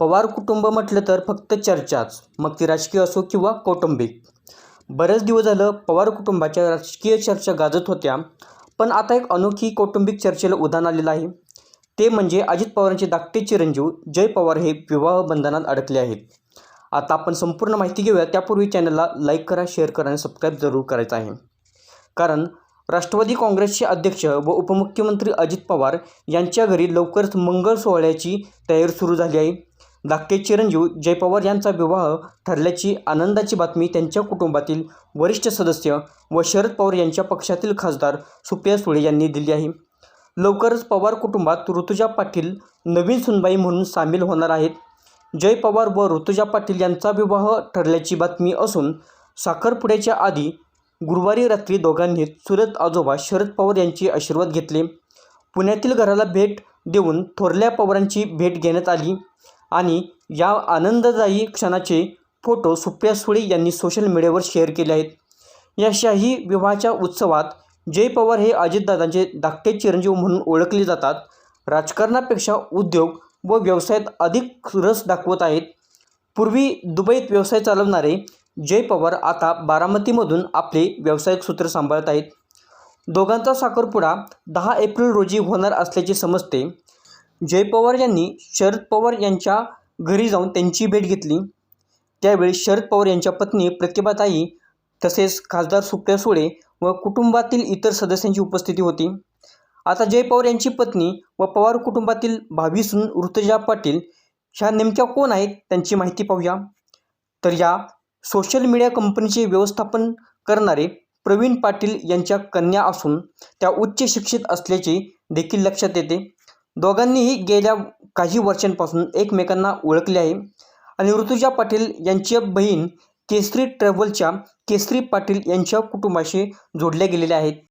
पवार कुटुंब म्हटलं तर फक्त चर्चाच मग ती राजकीय असो किंवा कौटुंबिक. बरेच दिवस झालं पवार कुटुंबाच्या राजकीय चर्चा गाजत होत्या पण आता एक अनोखी कौटुंबिक चर्चेला उदाहरण आलेलं आहे. ते म्हणजे अजित पवारांचे धाकटे चिरंजीव जय पवार हे विवाह बंधनात अडकले आहेत. आता आपण संपूर्ण माहिती घेऊया त्यापूर्वी चॅनलला लाईक करा शेअर करा आणि सबस्क्राईब जरूर करायचं आहे. कारण राष्ट्रवादी काँग्रेसचे अध्यक्ष व उपमुख्यमंत्री अजित पवार यांच्या घरी लवकरच मंगळ सोहळ्याची तयारी सुरू झाली आहे. धाकटे चिरंजीव जय पवार यांचा विवाह ठरल्याची आनंदाची बातमी त्यांच्या कुटुंबातील वरिष्ठ सदस्य व शरद पवार यांच्या पक्षातील खासदार सुप्रिया सुळे यांनी दिली आहे. लवकरच पवार कुटुंबात ऋतुजा पाटील नवीन सुनबाई म्हणून सामील होणार आहेत. जय पवार व ऋतुजा पाटील यांचा विवाह ठरल्याची बातमी असून साखरपुड्याच्या आधी गुरुवारी रात्री दोघांनी सुरत आजोबा शरद पवार यांचे आशीर्वाद घेतले. पुण्यातील घराला भेट देऊन थोरल्या पवारांची भेट घेण्यात आली. आणि या आनंददायी क्षणाचे फोटो सुप्रिया सुळे यांनी सोशल मीडियावर शेअर केले आहेत. या शाही विवाहाच्या उत्सवात जय पवार हे अजितदादांचे धाकटे चिरंजीव म्हणून ओळखले जातात. राजकारणापेक्षा उद्योग व व्यवसायात अधिक रस दाखवत आहेत. पूर्वी दुबईत व्यवसाय चालवणारे जय पवार आता बारामतीमधून आपले व्यावसायिक सूत्र सांभाळत आहेत. दोघांचा साखरपुडा दहा एप्रिल रोजी होणार असल्याचे समजते. जय पवार यांनी शरद पवार यांच्या घरी जाऊन त्यांची भेट घेतली. त्यावेळी शरद पवार यांच्या पत्नी प्रतिभाताई तसेच खासदार सुप्रिया सुळे व कुटुंबातील इतर सदस्यांची उपस्थिती होती. आता जय पवार यांची पत्नी व पवार कुटुंबातील भावी सून ऋतुजा पाटील ह्या नेमक्या कोण आहेत त्यांची माहिती पाहूया. तर या सोशल मीडिया कंपनीचे व्यवस्थापन करणारे प्रवीण पाटील यांच्या कन्या असून त्या उच्च शिक्षित असल्याचे देखील लक्षात येते. दोघांनीही गेल्या काही वर्षांपासून एकमेकांना ओळखले आहे. आणि ऋतुजा पाटील यांची बहीण केसरी ट्रॅव्हलच्या केसरी पाटील यांच्या कुटुंबाशी जोडल्या गेलेल्या आहेत.